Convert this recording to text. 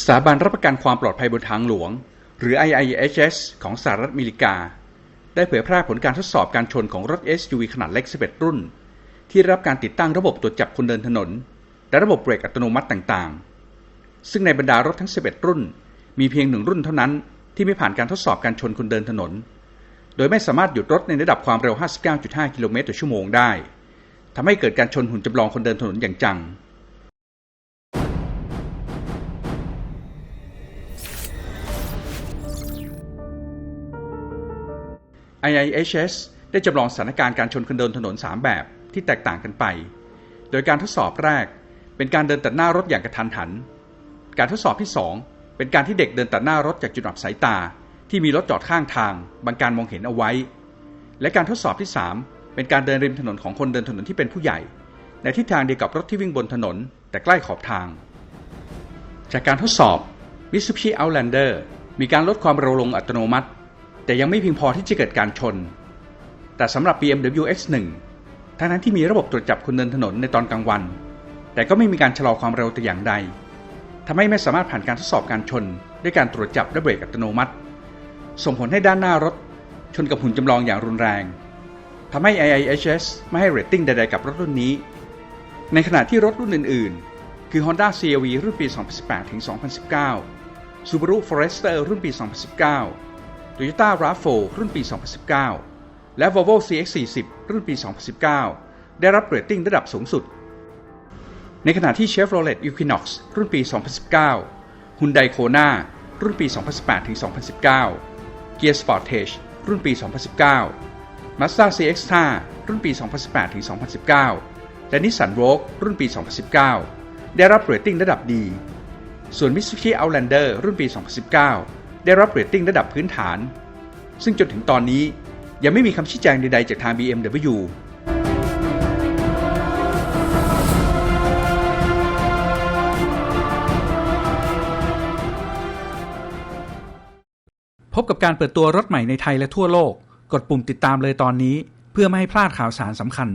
สถาบันรับประกันความปลอดภัยบนทางหลวง หรือ IIHS ของสหรัฐอเมริกา ได้เผยแพร่ผลการทดสอบการชนของรถ SUV ขนาดเล็ก 11 รุ่น ที่รับการติดตั้งระบบตรวจจับคนเดินถนน และระบบเบรกอัตโนมัติต่างๆ ซึ่งในบรรดารถทั้ง 11 รุ่น มีเพียงหนึ่งรุ่นเท่านั้นที่ไม่ผ่านการทดสอบการชนคนเดินถนน โดยไม่สามารถหยุดรถในระดับความเร็ว 59.5 กิโลเมตรต่อชั่วโมงได้ทำให้เกิดการชนหุ่นจำลองคนเดินถนนอย่างจัง IIHS ได้จำลองสถานการณ์การชนคนเดินถนน 3 แบบที่แตกต่างกันไป โดยการทดสอบแรก เป็นการเดินตัดหน้ารถอย่างกระทันหัน การทดสอบที่ 2 เป็นการที่เด็กเดินตัดหน้ารถจากจุดอับสายตา ที่มีรถจอดข้างทางบังการมองเห็นเอาไว้ และการทดสอบที่ 3 เป็นการเดินริมถนนของคนเดินถนนที่เป็นผู้ใหญ่ ในทิศทางเดียวกับรถที่วิ่งบนถนน แต่ใกล้ขอบทาง จากการทดสอบ Mitsubishi Outlander มีการลดความเร็วลงอัตโนมัติ แต่ยังไม่เพียงพอที่จะเกิดการชน แต่สำหรับ BMW X1 ทั้งนั้นที่มีระบบตรวจจับคนเดินถนนในตอนกลางวัน แต่ก็ไม่มีการชะลอความเร็วแต่อย่างใดทำให้ไม่สามารถผ่านการทดสอบการชน ด้วยการตรวจจับและเบรกอัตโนมัติ ส่งผลให้ด้านหน้ารถ ชนกับหุ่นจำลองอย่างรุนแรงทำให้ IIHS ไม่ให้เรตติ้งใดๆกับรถรุ่นนี้ ในขณะที่รถรุ่นอื่นๆ คือ Honda CR-V รุ่นปี 2018 ถึง 2019 Subaru Forester รุ่นปี 2019 Toyota RAV4 รุ่นปี 2019 และ Volvo CX40 รุ่นปี 2019 ได้รับเรตติ้งระดับสูงสุด ในขณะที่ Chevrolet Equinox รุ่นปี 2019 Hyundai Kona รุ่นปี 2018ถึง2019 Kia Sportage รุ่นปี 2019 Mazda CX-5 รุ่นปี 2018ถึง2019 และ Nissan Rogue รุ่นปี 2019 ได้รับเรตติ้งระดับดี ส่วน Mitsubishi Outlander รุ่นปี 2019 ได้รับเรตติ้งระดับพื้นฐาน ซึ่งจนถึงตอนนี้ยังไม่มีคำชี้แจงใดๆจากทาง BMW พบกับการเปิดตัวรถใหม่ในไทยและทั่วโลก กดปุ่มติดตามเลยตอนนี้ เพื่อไม่ให้พลาดข่าวสารสำคัญ